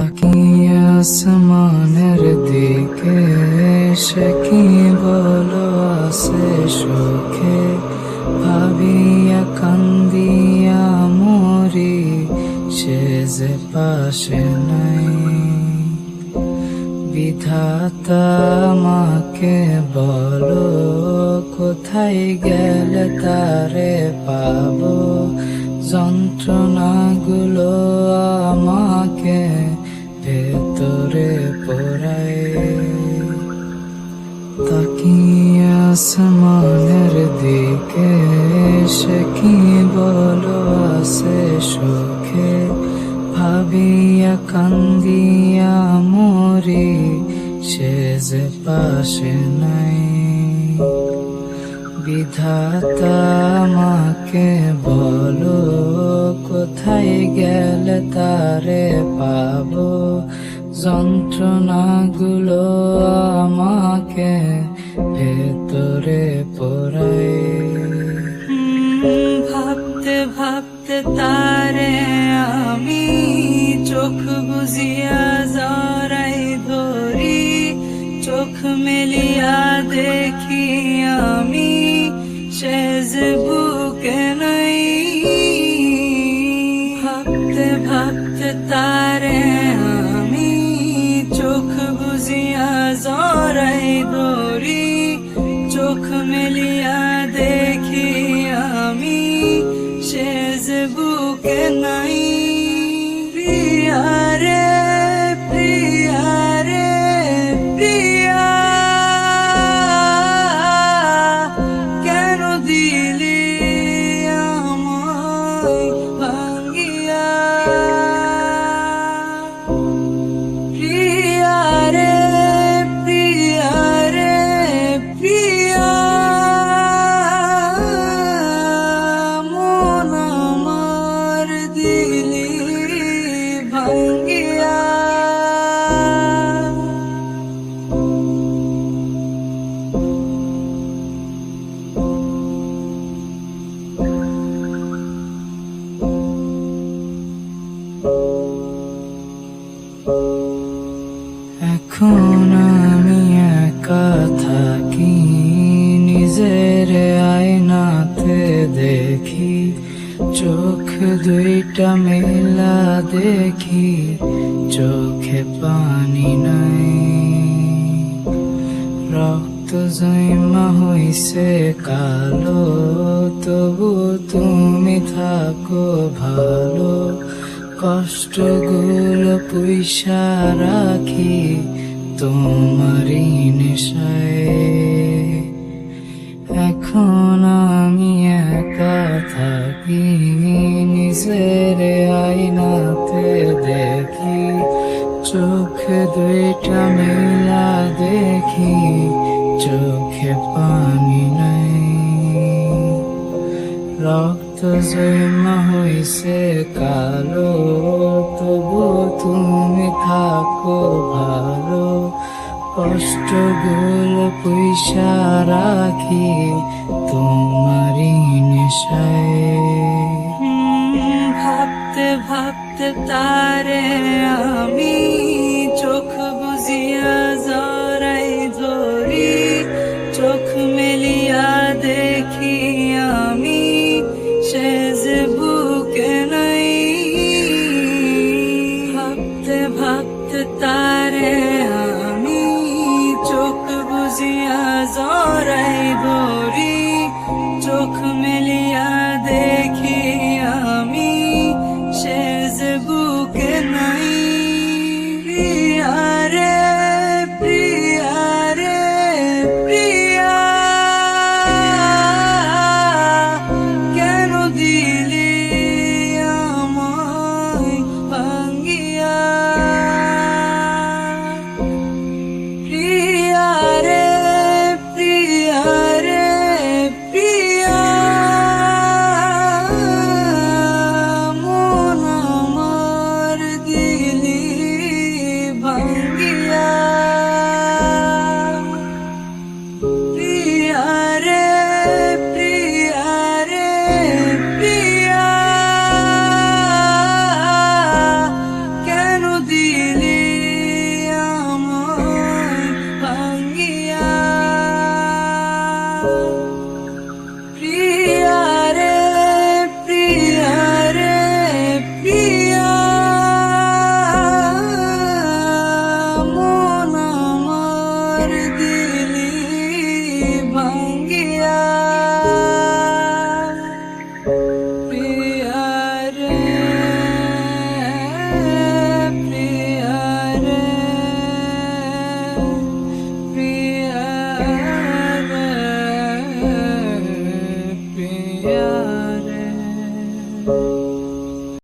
তাকিয়ে আসমানের দিকে সে কি বলো আসে সুখে ভাবিয়া কান্দিয়া মরি সে যে পাশে নাই বিধাতা আমাকে বলো কোথায় গেলে তারে পাবো যন্ত্রণাগুলো আমাকে পড়ায়। তাকিয়ে আসমানের দিকে, সে কি বলো আসে সুখে? ভাবিয়া কান্দিয়া মরি, সে যে পাশে নাই। বিধাতা আমাকে বলো, কোথায় গেলে তারে পাবো? যন্ত্রণাগুলো আমাকে ভেতরে পড়ায়। ভাবতে ভাবতে তারে আমি চোখ বুঝিয়া জরাই ধরি, চোখ মেলিয়া দেখি আমি শেষ বুকে নাই। ভাবতে ভাবতে তারে বুঝিয়া জরাই ধরি চোখ মেলিয়া দেখি আমি শেষ বুকে নাই প্রিয়া এখন আমি একা থাকি, নিজের আয়নাতে দেখি, চোখ দুইটা মেলা দেখি, চোখে পানি নাই। রক্ত জমা হইছে কালো, তবু তুমি থাকো ভালো। কষ্টগুলো পয়সা রাখি তোমারই নেশায়। এখন আমি একা থাকি, নিজের আয়নাতে দেখি, চোখ দুইটা মেলা দেখি, চোখে পানি নাই। রক্ত জমা হইছে কালো তবু তুমি থাকো ভালো কষ্টগুলো পয়সা রাখি তোমারই নেশায় ভাবতে ভাবতে তারে long